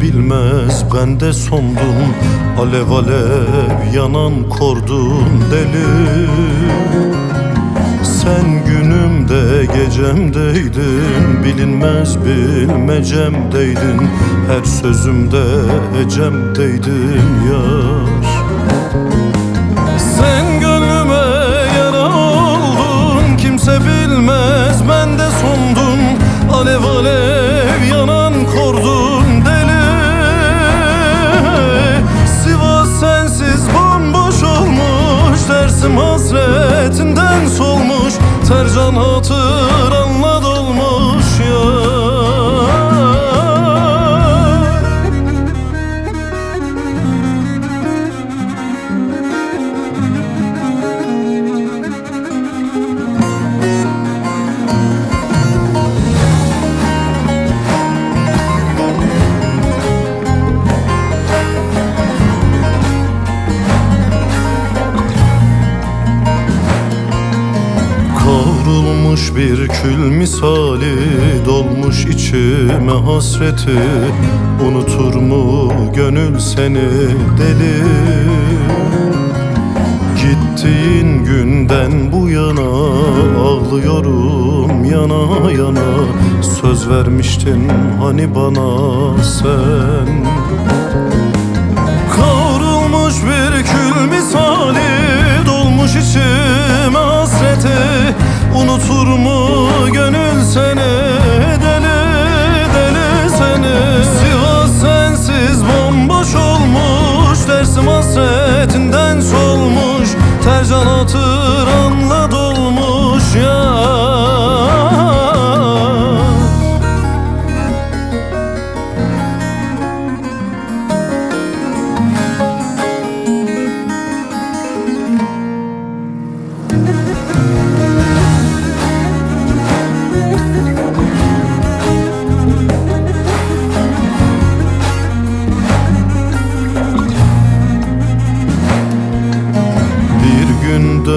Bilmez. Ben de sondum. Alev alev yanan kordun deli. Sen günümde gecemdeydin. Bilinmez bilmecemdeydin. Her sözümde ecemdeydin yar. Sen gönlüme yara oldun. Kimse bilmez. Ben de sondum. Alev alev Tercan bir kül misali Dolmuş içime hasreti. Unutur mu gönül seni deli? Gittiğin günden bu yana Ağlıyorum yana yana. Söz vermiştin hani bana sen. Kavrulmuş bir kül misali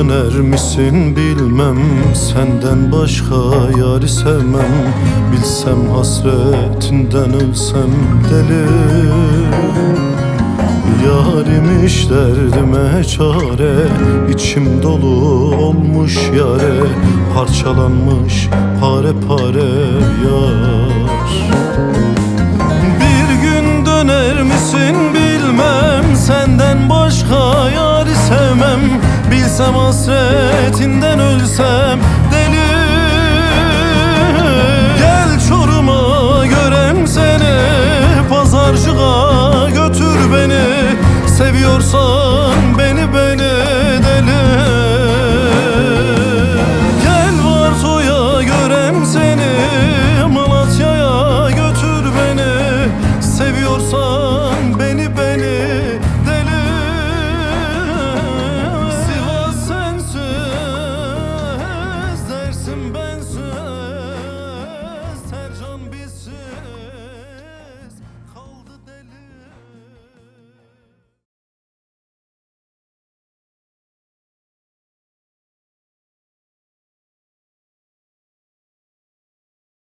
döner misin bilmem Senden başka yari sevmem Bilsem hasretinden ölsem deli. Yarimiş derdime çare içim dolu olmuş yare. Parçalanmış pare pare yar. Bir gün döner misin bilmem Senden başka yari sevmem Bilsem hasretinden ölsem deli. Gel Çorum'a görem seni Pazarcığa götür beni. Seviyorsan